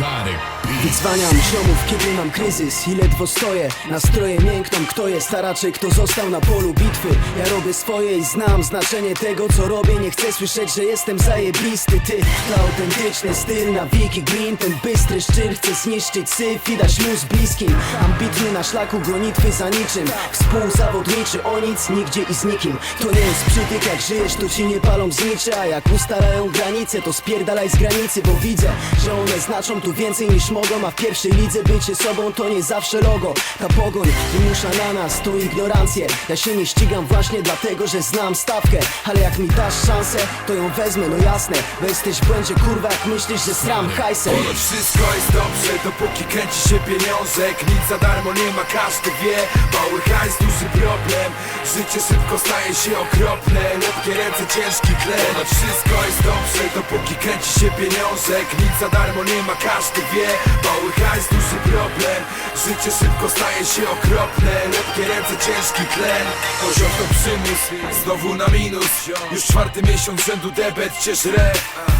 exotic Wyzwaniam ziomów, kiedy mam kryzys i ledwo stoję. Nastroje miękną, kto jest, a raczej kto został na polu bitwy. Ja robię swoje i znam znaczenie tego, co robię. Nie chcę słyszeć, że jestem zajebisty. Ty, to autentyczny styl, nawiki glin Ten bystry szczyr chce zniszczyć syf i dać luz bliskim. Ambitny na szlaku gonitwy za niczym. Współzawodniczy o nic, nigdzie i z nikim. To nie jest przytyk, jak żyjesz, to ci nie palą znicze. A jak ustalają granice, to spierdalaj z granicy Bo widzę, że one znaczą tu więcej niż mogą A w pierwszej lidze bycie sobą to nie zawsze logo. Ta pogoń wymusza na nas tu ignorancję. Ja się nie ścigam właśnie dlatego, że znam stawkę. Ale jak mi dasz szansę, to ją wezmę, no jasne. Bo jesteś w błędzie, kurwa, jak myślisz, że sram hajsem. Ponoć wszystko jest dobrze, dopóki kręci się pieniążek Nic za darmo nie ma, każdy wie. Mały hajs, duży problem. Życie szybko staje się okropne. Lepkie ręce, ciężki chleb. Ponoć wszystko jest dobrze, dopóki kręci się pieniążek Nic za darmo nie ma, każdy wie Mały hajs, duży problem. Życie szybko staje się okropne. Lepkie ręce, ciężki tlen. Poziom to przymus, znowu na minus. Już czwarty miesiąc rzędu debet cię żre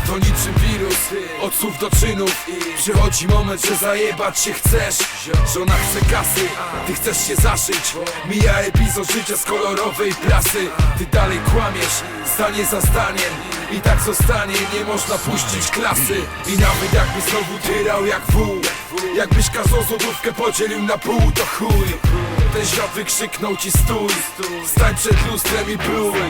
To niczym wirus, od słów do czynów. Przychodzi moment, że zajebać się chcesz. Żona chce kasy, ty chcesz się zaszyć. Mija epizod życia z kolorowej prasy. Ty dalej kłamiesz, zdanie za zdaniem I tak zostanie, nie można puścić klasy. I nawet jakby znowu tyrał jak wół Jakbyś kazał złotówkę podzielił na pół, to chuj Ten świat wykrzyknął ci stój. Stań przed lustrem i pluj.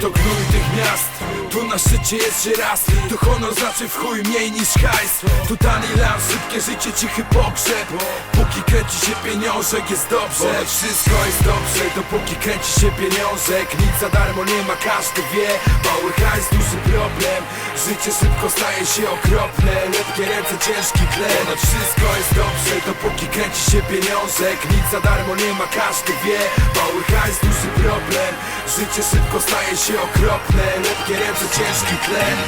To gnój tych miast. Tu na szczycie jest się raz Tu honor znaczy w chuj mniej niż hajs. Tu tani szybkie życie, cichy pogrzeb. Póki kręci się pieniążek jest dobrze. Ponoć wszystko jest dobrze Dopóki kręci się pieniążek. Nic za darmo nie ma, każdy wie. Mały hajs, duży problem. Życie szybko staje się okropne. Lepkie ręce, ciężki Ponoć wszystko jest dobrze Dopóki kręci się pieniążek. Nic za darmo nie ma, każdy wie Mały hajs, duży problem. Życie szybko staje się okropne Lepkie ręce, ciężki tlen